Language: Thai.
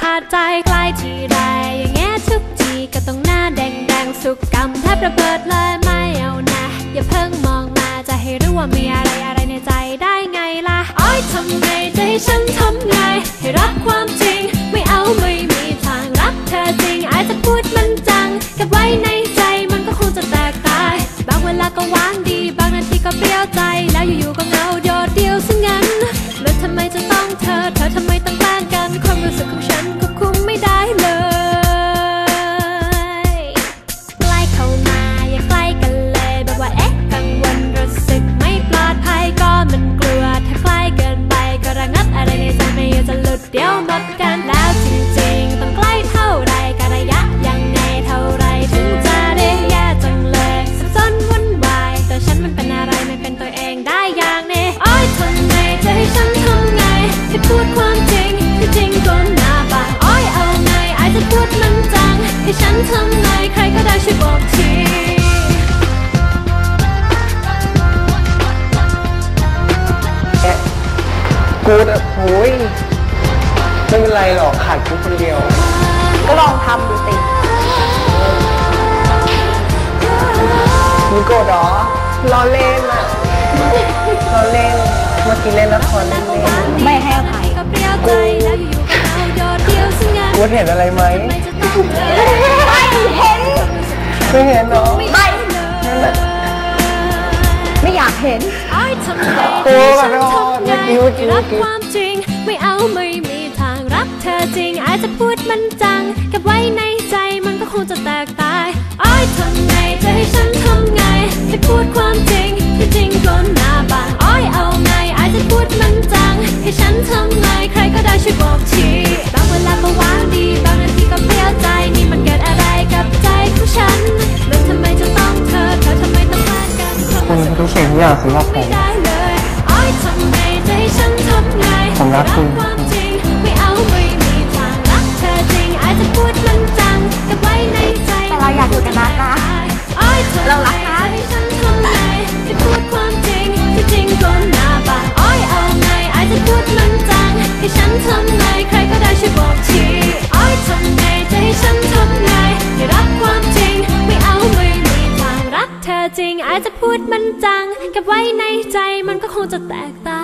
ขาดใจใกล้ทีไรอย่างเงี้ยทุกทีก็ต้องหน้าแดงแดงสุกกำแทบระเบิดเลยไม่เอานะ อย่าเพิ่งมองมาจะให้รู้ว่ามีอะไรอะไรในใจได้ไงล่ะอ้อยทำไงจะให้ฉันทำไง ให้รับความจริง ไม่เอาไม่มีทางรักเธอจริงอาจจะพูดมันจังเก็บไว้ในใจมันก็คงจะแตกตาย บางเวลาก็หวานดี บางนาทีก็เปรี้ยวใจ เป็นอะไรไม่เป็นตัวเองได้อย่างนี้อ้อยทำไงจะให้ฉันทำไงให้พูดความจริงที่จริงก็หน้าบางอ้อยเอาไงอาจจะพูดมันจังให้ฉันทำไงใครก็ได้ช่วยบอกทีกูดอะโอ้ยไม่เป็นไรหรอกขาดกูคนเดียว ก็ลองทำดูสิมีโกรธเหรอล้อเล่นอะล้อ เมื่อกี้เล่นละครเล่นไม่ให้อภัยกูๆกูเห็นอะไรไหมไม่เห็นไม่เห็นเนาะไม่นั่นแหละไม่อยากเห็นโอ้แบบไม่ออกเมื่อกี้เมื่อกี้เมื่รัอกกี้ความจริงไม่เอาไม่มีทางรักเธอจริง อาจจะพูดมันจังเก็บไว้ในใจมันก็คงจะแตกตายอ้อยทำไงจะให้ฉันทำไงให้พูดความ คุณคือทุกสิ่งทุกอย่างสำหรับผไม่มได้เลยอ้อยทำไงจะให้ฉันทำไงผมรักคุณ จริงอาจจะพูดมันจัง เก็บไว้ในใจมันก็คงจะแตกต่าง